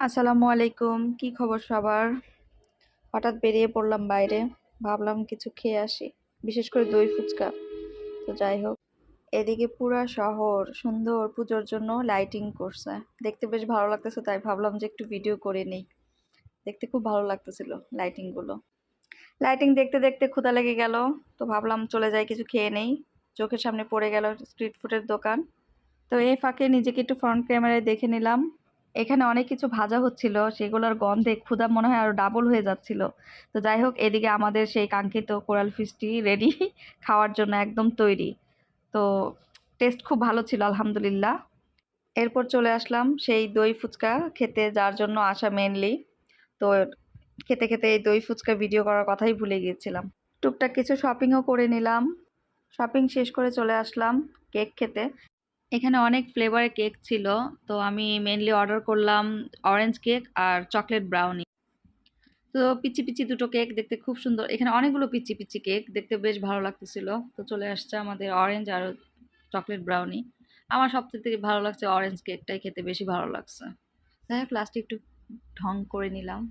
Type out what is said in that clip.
আসসালামু আলাইকুম। কি খবর সবার? হঠাৎ বেরিয়ে পড়লাম বাইরে। ভাবলাম কিছু খেয়ে আসি, বিশেষ করে দই ফুচকা। তো যাই হোক, এদিকে পুরা শহর সুন্দর পুজোর জন্য লাইটিং করছে। দেখতে বেশ ভালো লাগতেছে, তাই ভাবলাম যে একটু ভিডিও করে নিই। দেখতে খুব ভালো লাগতেছিল লাইটিংগুলো লাইটিং দেখতে দেখতে ক্ষুধা লেগে গেল, তো ভাবলাম চলে যাই, কিছু খেয়ে নেই। চোখের সামনে পড়ে গেল স্ট্রিট ফুডের দোকান। তো এই ফাঁকে নিজেকে একটু ফ্রন্ট ক্যামেরায় দেখে নিলাম। এখানে অনেক কিছু ভাজা হচ্ছিল, সেগুলোর গন্ধে ক্ষুধা মনে হয় আরও ডাবল হয়ে যাচ্ছিল। তো যাই হোক, এদিকে আমাদের সেই কাঙ্ক্ষিত কোরাল ফিশটি রেডি খাওয়ার জন্য একদম তৈরি। তো টেস্ট খুব ভালো ছিল, আলহামদুলিল্লাহ। এরপর চলে আসলাম সেই দই ফুচকা খেতে, যার জন্য আসা মেনলি তো খেতে খেতে এই দই ফুচকা ভিডিও করার কথাই ভুলে গিয়েছিলাম। টুকটাক কিছু শপিংও করে নিলাম। শপিং শেষ করে চলে আসলাম কেক খেতে। এখানে অনেক ফ্লেভারের কেক ছিল। তো আমি মেনলি অর্ডার করলাম অরেঞ্জ কেক আর চকলেট ব্রাউনি তো পিচি পিচি দুটো কেক দেখতে খুব সুন্দর। এখানে অনেকগুলো পিচি পিচি কেক দেখতে বেশ ভালো লাগতেছিল। তো চলে আসছে আমাদের অরেঞ্জ আর চকলেট ব্রাউনি আমার সবথেকে থেকে ভালো লাগছে অরেঞ্জ কেকটাই খেতে বেশি ভালো লাগছে। যাই হোক লাস্টে একটু ঢং করে নিলাম।